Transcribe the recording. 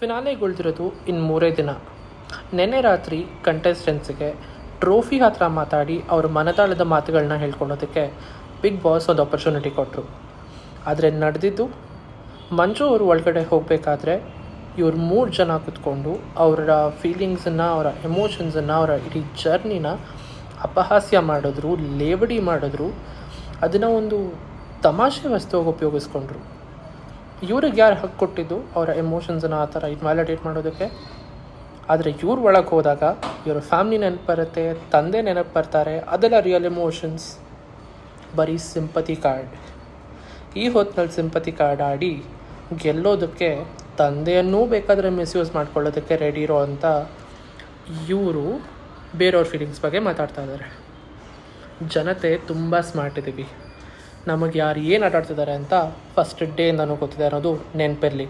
ಫಿನಾಲೆಗೊಳ್ದಿರೋದು ಇನ್ನು ಮೂರೇ ದಿನ. ನೆನ್ನೆ ರಾತ್ರಿ ಕಂಟೆಸ್ಟೆಂಟ್ಸ್ಗೆ ಟ್ರೋಫಿ ಹತ್ರ ಮಾತಾಡಿ ಅವ್ರ ಮನದಾಳದ ಮಾತುಗಳನ್ನ ಹೇಳ್ಕೊಳೋದಕ್ಕೆ ಬಿಗ್ ಬಾಸ್ ಒಂದು ಆಪರ್ಚುನಿಟಿ ಕೊಟ್ಟರು ಆದರೆ ನಡೆದಿದ್ದು, ಮಂಜು ಅವರು ಒಳಗಡೆ ಹೋಗಬೇಕಾದ್ರೆ ಇವ್ರು ಮೂರು ಜನ ಕುತ್ಕೊಂಡು ಅವರ ಫೀಲಿಂಗ್ಸನ್ನು ಅವರ ಎಮೋಷನ್ಸನ್ನು ಅವರ ಇಡೀ ಜರ್ನಿನ ಅಪಹಾಸ್ಯ ಮಾಡಿದ್ರು, ಲೇವಡಿ ಮಾಡಿದ್ರು. ಅದನ್ನು ಒಂದು ತಮಾಷೆ ವಸ್ತುವಾಗಿ ಉಪಯೋಗಿಸ್ಕೊಂಡ್ರು. ಇವ್ರಿಗೆ ಯಾರು ಹಕ್ಕು ಕೊಟ್ಟಿದ್ದು? ಅವರ ಎಮೋಷನ್ಸನ್ನ ಆ ಥರ ಇನ್ವ್ಯಾಲಿಡೇಟ್ ಮಾಡೋದಕ್ಕೆ? ಆದರೆ ಇವ್ರ ಒಳಗೆ ಹೋದಾಗ ಇವರ ಫ್ಯಾಮ್ಲಿ ನೆನಪು ಬರುತ್ತೆ ತಂದೆ ನೆನಪು ಬರ್ತಾರೆ, ಅದೆಲ್ಲ ರಿಯಲ್ ಎಮೋಷನ್ಸ್ ಬರೀ ಸಿಂಪತಿ ಕಾರ್ಡ್ ಈ ಹೊತ್ತಿನಲ್ಲಿ ಸಿಂಪತಿ ಕಾರ್ಡ್ ಆಡಿ ಗೆಲ್ಲೋದಕ್ಕೆ ತಂದೆಯನ್ನೂ ಬೇಕಾದರೆ ಮಿಸ್ಯೂಸ್ ಮಾಡ್ಕೊಳ್ಳೋದಕ್ಕೆ ರೆಡಿ ಇರೋ ಅಂತ ಇವರು ಬೇರೆಯವ್ರ ಫೀಲಿಂಗ್ಸ್ ಬಗ್ಗೆ ಮಾತಾಡ್ತಾ ಇದ್ದಾರೆ ಜನತೆ ತುಂಬ ಸ್ಮಾರ್ಟ್ ಇದ್ದೀವಿ ನಮಗೆ ಯಾರು ಏನು ಆಟಾಡ್ತಿದ್ದಾರೆ ಅಂತ ಫಸ್ಟ್ ಡೇಯಿಂದನೂ ಗೊತ್ತಿದೆ ಅನ್ನೋದು ನೆನಪಿರಲಿ.